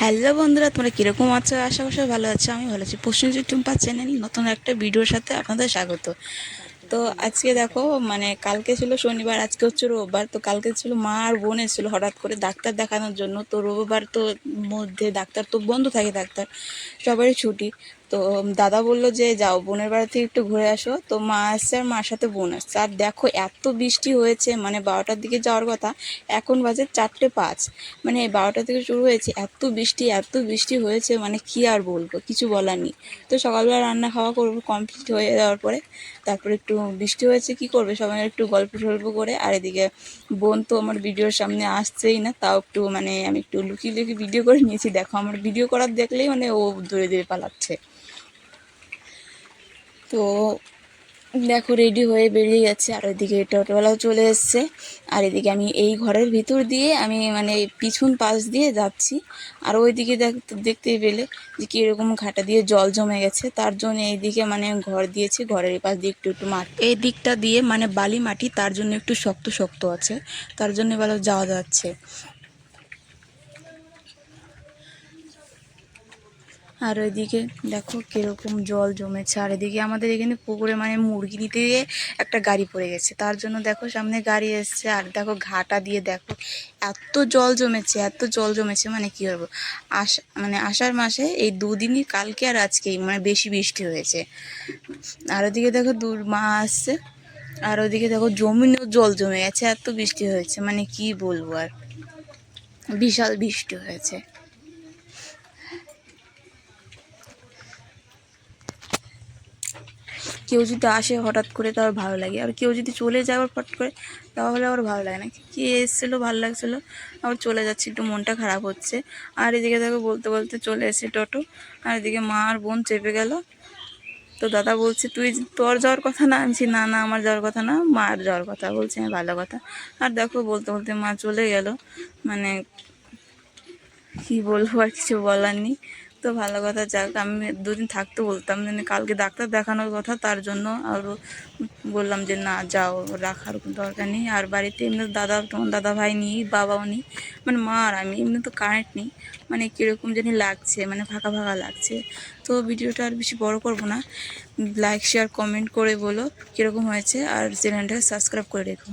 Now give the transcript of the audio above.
Hello বন্ধুরা, তোমরা কীরকম আছো? আশা ভালো আছো, আমি ভালো আছি। প্রশ্নজিৎ টুম্পা চ্যানেল, নতুন একটা ভিডিওর সাথে আপনাদের স্বাগত। তো আজকে দেখো মানে কালকে ছিল শনিবার, আজকে হচ্ছে রোববার। তো কালকে ছিল মা আর বোন এসেছিল হঠাৎ করে ডাক্তার দেখানোর জন্য। তো রোববার তো মধ্যে ডাক্তার তো বন্ধ থাকে ডাক্তার, সবারই ছুটি। তো দাদা বলল যে, যাও, বোনের বাড়ি থেকে একটু ঘুরে আসো। তো মা আসছে আর মার সাথে বোন আসছে। আর দেখো, এত বৃষ্টি হয়েছে মানে বারোটার দিকে যাওয়ার কথা, এখন বাজে চারটে পাঁচ। মানে বারোটা থেকে শুরু হয়েছে, এত বৃষ্টি এত বৃষ্টি হয়েছে মানে কি আর বলব, কিছু বলার নেই। তো সকালবেলা রান্না খাওয়া করব কমপ্লিট হয়ে যাওয়ার পরে, তারপরে একটু বৃষ্টি হয়েছে, কি করবে? সবাই একটু গল্প টল্প করে, আর এদিকে বোন তো আমার ভিডিওর সামনে আসছেই না, তাও একটু মানে আমি একটু লুকিয়ে লুকিয়ে ভিডিও করে নিয়েছি। দেখো, আমার ভিডিও করার দেখলেই মানে ও দূরে দূরে পালাচ্ছে। তো দেখো রেডি হয়ে বেরিয়ে যাচ্ছে আর ওইদিকে টোটোওয়ালাও চলে এসছে। আর এদিকে আমি এই ঘরের ভিতর দিয়ে আমি মানে পিছন পাশ দিয়ে যাচ্ছি। আর ওইদিকে দেখ, দেখতেই পেলে যে কীরকম ঘাটা দিয়ে জল জমে গেছে। তার জন্য এইদিকে মানে ঘর দিয়েছি। ঘরের পাশ দিয়ে একটু একটু মাটি এই দিকটা দিয়ে মানে বালি মাটি তার জন্য একটু শক্ত শক্ত আছে। তার জন্য ভালো যাওয়া যাচ্ছে। আর ওইদিকে দেখো কীরকম জল জমেছে। আর এদিকে আমাদের এখানে পুকুরে মানে মুরগি নিতে গিয়ে একটা গাড়ি পড়ে গেছে। তার জন্য দেখো সামনে গাড়ি এসছে আর দেখো ঘাটা দিয়ে দেখো এত জল জমেছে, এত জল জমেছে মানে কি বলব? আশ মানে আষাঢ় মাসে এই দুদিনই কালকে আর আজকেই মানে বেশি বৃষ্টি হয়েছে। আর ওদিকে দেখো দূর মা আসছে। আর ওদিকে দেখো জমিনেও জল জমে গেছে, এত বৃষ্টি হয়েছে মানে কি বলব আর? বিশাল বৃষ্টি হয়েছে। কেউ যদি আসে হঠাৎ করে তার ভালো লাগে। আর কেউ যদি চলে যায় আবার ফট করে তাহলে আবার ভালো লাগে না। কে এসেছিল ভালো লাগছিল আবার চলে যাচ্ছে একটু মনটা খারাপ হচ্ছে। আর এদিকে দেখো বলতে বলতে চলে এসে টোটো। আর এদিকে মা আর বোন চেপে গেল। তো দাদা বলছে তুই তোর যাওয়ার কথা না? বলছি, না না আমার যাওয়ার কথা না মার যাওয়ার কথা। বলছে হ্যাঁ ভালো কথা। আর দেখো বলতে বলতে মা চলে গেল। মানে কি বলব আর কিছু বলার নেই। তো ভালো কথা, যাক, আমি দুদিন থাকতে বলতাম যে কালকে ডাক্তার দেখানোর কথা, তার জন্য আর বললাম যে না, যাও, রাখার দরকার নেই। আর বাড়িতে এমনি দাদা, তোমার দাদা ভাই নেই, বাবাও নেই মানে মা আর আমি, এমনি তো কারেন্ট নেই মানে কীরকম জানি লাগছে মানে ফাঁকা ফাঁকা লাগছে। তো ভিডিওটা আর বেশি বড় করব না লাইক শেয়ার কমেন্ট করে বলো কীরকম হয়েছে, আর চ্যানেলটাকে সাবস্ক্রাইব করে রেখো।